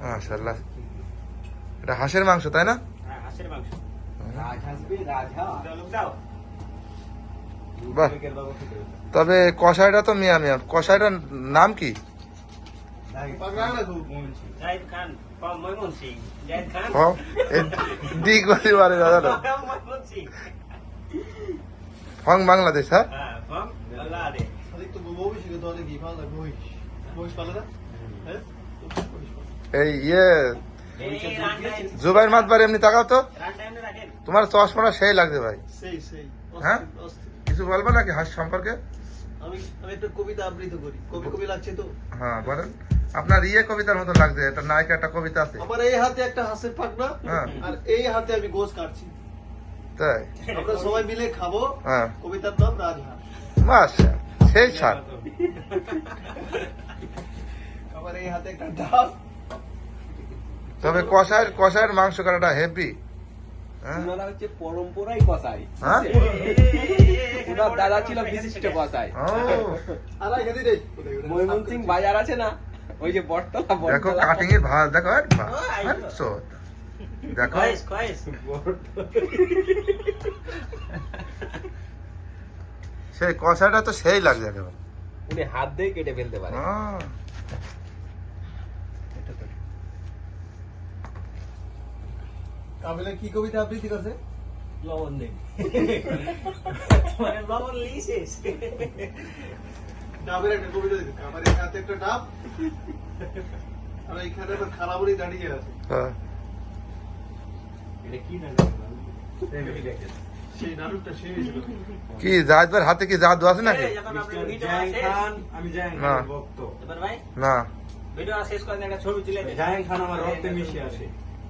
মাশাল্লাহ এটা হাঁসের মাংস তাই না? হ্যাঁ হাঁসের মাংস। দাও। বাহ। তবে কষাইটা তো মিয়া মিয়া। কষাইটার নাম কি? হং বাংলাদেশ হ্যাঁ? হ্যাঁ বাংলাদেশ। এই ইয়ে জুবাইর মাতবার এমনি তাকাও তো। তোমার চশমাটা সেই লাগবে ভাই। হ্যাঁ? কিছু বলব নাকি হাস সম্পর্কে? কবিতা আবৃত্তি কবি হ্যাঁ, আপনার ইয়ে কবিতার মতো লাগছে একটা নায়িকা একটা কবিতা আছে। আমার এই হাতে একটা হাসের হ্যাঁ। আর এই হাতে আমি গোস কাটছি। তাই? আমরা সবাই মিলে খাব হ্যাঁ। কবিতার নাম রাজহাঁস। মাস সেই ছাড়। আমার এই হাতে একটা তবে কষায়ের কষায়ের মাংস কাটাটা হেভি হ্যাঁ? ওনারা হচ্ছে পরম্পরাই কসাই হ্যাঁ? ওনার দাদা ছিল বিশিষ্ট কসাই ও। আর এক হাতে রে ময়মনসিং বাজার আছে না? ওই যে বটতলা দেখো কাটিং এর ভাজ দেখো আরে বাহ, আরে চোদ। দেখো। কয়েস কয়েস সেই কষাটা তো সেই লাগছে উনি হাত দিয়ে কেটে ফেলতে পারে। আহ, কাবিলা কি কবিতা আবৃত্তি করছে? লবণ দেন তোমার লবণ লিসিস ডাবের একটা কবিতা দিতে। আমার হাতে একটা ডাব। আর এখানে আবার খারাপড়ি দাঁড়িয়ে আছে। হ্যাঁ। সেই কি জাহাজবার হাতে কি জাদু আছে নাকি? না। খানের ভক্ত। এবার ভাই? না। ভিডিও শেষ করে একটা ছবি তুলে দেন। খান আমার রক্তে মিশে আসে